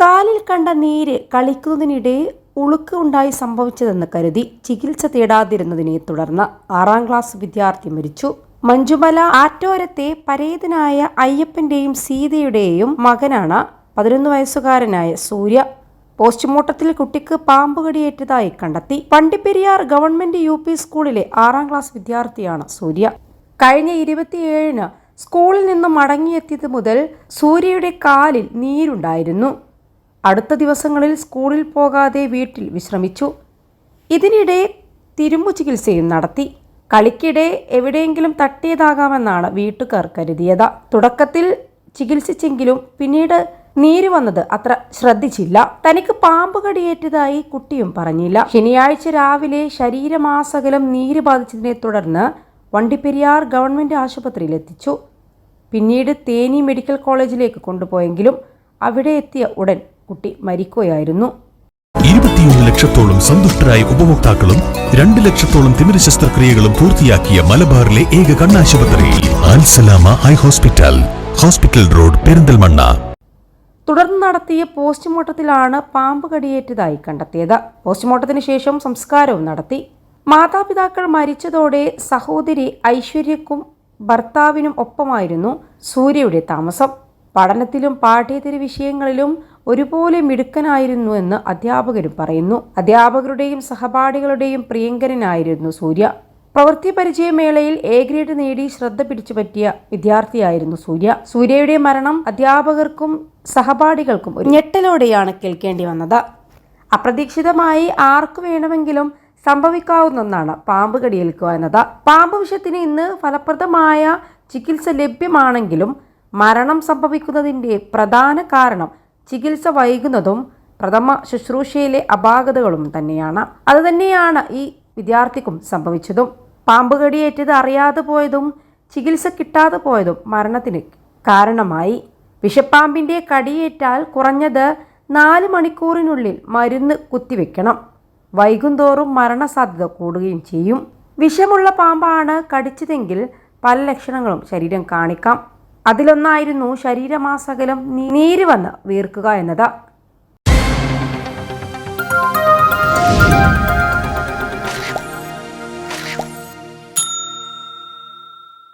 കാലിൽ കണ്ട നീര് കളിക്കുന്നതിനിടെ ഉളുക്ക് ഉണ്ടായി സംഭവിച്ചതെന്ന് കരുതി ചികിത്സ തേടാതിരുന്നതിനെ തുടർന്ന് ആറാം ക്ലാസ് വിദ്യാർത്ഥി മരിച്ചു. മഞ്ജുമല ആറ്റോരത്തെ പരേതനായ അയ്യപ്പന്റെയും സീതയുടെയും മകനാണ് പതിനൊന്ന് വയസ്സുകാരനായ സൂര്യ. പോസ്റ്റ്മോർട്ടത്തിൽ കുട്ടിക്ക് പാമ്പ് കടിയേറ്റതായി കണ്ടെത്തി. പണ്ടിപ്പെരിയാർ ഗവൺമെന്റ് യു പി സ്കൂളിലെ ആറാം ക്ലാസ് വിദ്യാർത്ഥിയാണ് സൂര്യ. കഴിഞ്ഞ ഇരുപത്തിയേഴിന് സ്കൂളിൽ നിന്നും മടങ്ങിയെത്തിയത് മുതൽ സൂര്യയുടെ കാലിൽ നീരുണ്ടായിരുന്നു. അടുത്ത ദിവസങ്ങളിൽ സ്കൂളിൽ പോകാതെ വീട്ടിൽ വിശ്രമിച്ചു. ഇതിനിടെ തിരുമ്പു ചികിത്സയും നടത്തി. കളിക്കിടെ എവിടെയെങ്കിലും തട്ടിയതാകാമെന്നാണ് വീട്ടുകാർ കരുതിയത്. തുടക്കത്തിൽ ചികിത്സിച്ചെങ്കിലും പിന്നീട് നീര് വന്നത് അത്ര ശ്രദ്ധിച്ചില്ല. തനിക്ക് പാമ്പ് കടിയേറ്റതായി കുട്ടിയും പറഞ്ഞില്ല. ശനിയാഴ്ച രാവിലെ ശരീരമാസകലം നീര് ബാധിച്ചതിനെ തുടർന്ന് വണ്ടിപ്പെരിയാർ ഗവൺമെന്റ് ആശുപത്രിയിൽ എത്തിച്ചു. പിന്നീട് തേനി മെഡിക്കൽ കോളേജിലേക്ക് കൊണ്ടുപോയെങ്കിലും അവിടെ എത്തിയ ഉടൻ കുട്ടി മരിക്കുകയായിരുന്നു. ഇരുപത്തിയൊന്ന് ലക്ഷത്തോളം സന്തുഷ്ടരായ ഉപഭോക്താക്കളും രണ്ട് ലക്ഷത്തോളം തിമിര ശസ്ത്രക്രിയകളും പൂർത്തിയാക്കിയ മലബാറിലെ ഏക കണ്ണാശുപത്രി Alsalama high hospital hospital road Perinthalmanna. തുടർന്ന് നടത്തിയ പോസ്റ്റ്മോർട്ടത്തിലാണ് പാമ്പ് കടിയേറ്റതായി കണ്ടെത്തിയത്. പോസ്റ്റ്മോർട്ടത്തിന് ശേഷം സംസ്കാരവും നടത്തി. മാതാപിതാക്കൾ മരിച്ചതോടെ സഹോദരി ഐശ്വര്യക്കും ഭർത്താവിനും ഒപ്പമായിരുന്നു സൂര്യയുടെ താമസം. പഠനത്തിലും പാഠ്യേതര വിഷയങ്ങളിലും ഒരുപോലെ മിടുക്കനായിരുന്നു എന്ന് അധ്യാപകരും പറയുന്നു. അധ്യാപകരുടെയും സഹപാഠികളുടെയും പ്രിയങ്കരനായിരുന്നു സൂര്യ. പ്രവൃത്തി പരിചയമേളയിൽ എ ഗ്രേഡ് നേടി ശ്രദ്ധ പിടിച്ചു പറ്റിയ വിദ്യാർത്ഥിയായിരുന്നു സൂര്യ. സൂര്യയുടെ മരണം അധ്യാപകർക്കും സഹപാഠികൾക്കും ഒരു ഞെട്ടലോടെയാണ് കേൾക്കേണ്ടി വന്നത്. അപ്രതീക്ഷിതമായി ആർക്കു വേണമെങ്കിലും സംഭവിക്കാവുന്ന ഒന്നാണ് പാമ്പ് കടിയേൽക്കുക എന്നത്. പാമ്പ് വിഷത്തിന് ഇന്ന് ഫലപ്രദമായ ചികിത്സ ലഭ്യമാണെങ്കിലും മരണം സംഭവിക്കുന്നതിന്റെ പ്രധാന കാരണം ചികിത്സ വൈകുന്നതും പ്രഥമ ശുശ്രൂഷയിലെ അപാകതകളും തന്നെയാണ്. അതുതന്നെയാണ് ഈ വിദ്യാർത്ഥിക്കും സംഭവിച്ചതും. പാമ്പ് കടിയേറ്റത് അറിയാതെ പോയതും ചികിത്സ കിട്ടാതെ പോയതും മരണത്തിന് കാരണമായി. വിഷപ്പാമ്പിന്റെ കടിയേറ്റാൽ കുറഞ്ഞത് നാല് മണിക്കൂറിനുള്ളിൽ മരുന്ന് കുത്തിവെക്കണം. വൈകുന്തോറും മരണസാധ്യത കൂടുകയും ചെയ്യും. വിഷമുള്ള പാമ്പാണ് കടിച്ചതെങ്കിൽ പല ലക്ഷണങ്ങളും ശരീരം കാണിക്കാം. അതിലൊന്നായിരുന്നു ശരീരമാസകലം നീര് വന്ന് വീർക്കുക എന്നത്.